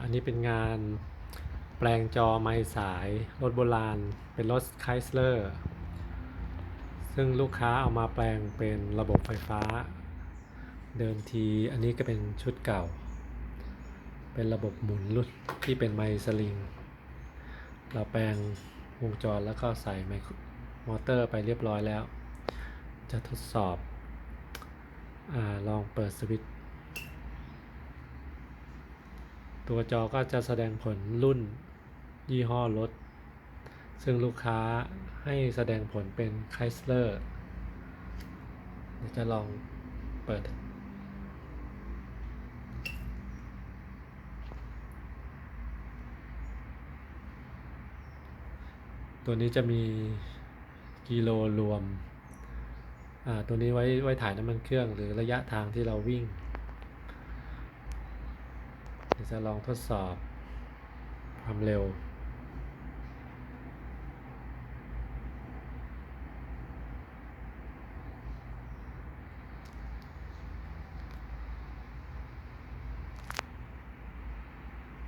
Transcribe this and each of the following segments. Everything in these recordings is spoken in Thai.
อันนี้เป็นงานแปลงจอไม้สาย รถโบราณ เป็นรถไคสเลอร์ ซึ่งลูกค้าเอามาแปลงเป็นระบบไฟฟ้า เดิมทีอันนี้ก็เป็นชุดเก่า เป็นระบบหมุนรุ่นที่เป็นไมสลิง เราแปลงวงจรแล้วก็ใส่ไมโครมอเตอร์ไปเรียบร้อยแล้ว จะทดสอบอลองเปิดสวิตช์ ตัวจอก็จะแสดงผลรุ่นยี่ห้อรถ ซึ่งลูกค้าให้แสดงผลเป็นไคสเลอร์เดี๋ยวจะลองเปิด ตัวนี้จะมีกิโลรวมอ่าตัวนี้ไว้ไว้ถ่ายน้ำมันเครื่องหรือระยะทางที่เราวิ่ง ดี๋ยวจะลองทดสอบความเร็ว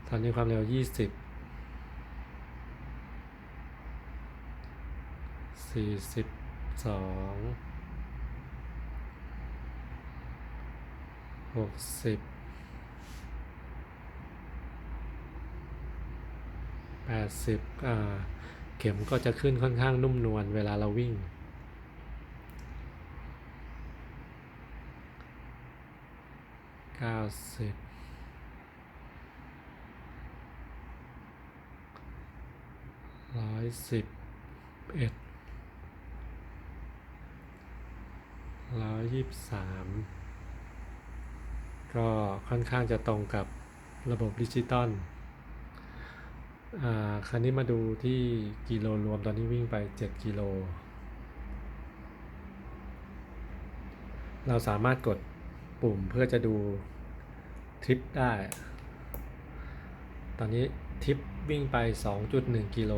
ตอนนี้ความเร็ว 20 42 60 แปดสิบอ่าเข็มก็จะขึ้นค่อนข้างนุ่มนวลเวลาเราวิ่งเก้าสิบร้อยสิบเอ็ดร้อยยี่สิบสามก็ค่อนข้างจะตรงกับระบบดิจิตอล คราวนี้มาดูที่กิโลรวมตอนนี้วิ่งไป 7 กิโล เราสามารถกดปุ่มเพื่อจะดูทริปได้ ตอนนี้ทริปวิ่งไป 2.1 กิโล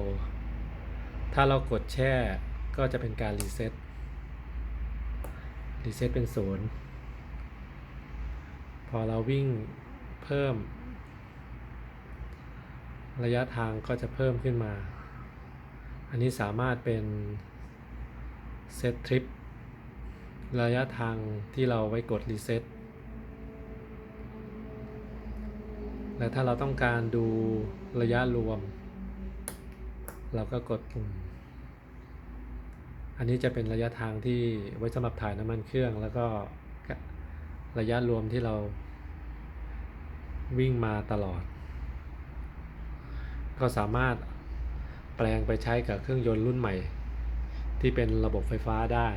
ถ้าเรากดแช่ก็จะเป็นการรีเซ็ต รีเซ็ตเป็นศูนย์ พอเราวิ่งเพิ่ม ระยะทางก็จะเพิ่มขึ้นมา อันนี้สามารถเป็นเซตทริประยะทางที่เราไว้กดรีเซ็ตและถ้าเราต้องการดูระยะรวม เราก็กดปุ่ม อันนี้จะเป็นระยะทางที่ไว้สำหรับถ่ายน้ำมันเครื่อง แล้วก็ระยะรวมที่เราวิ่งมาตลอด ก็สามารถแปลงไปใช้กับเครื่องยนต์รุ่นใหม่ ที่เป็นระบบไฟฟ้าได้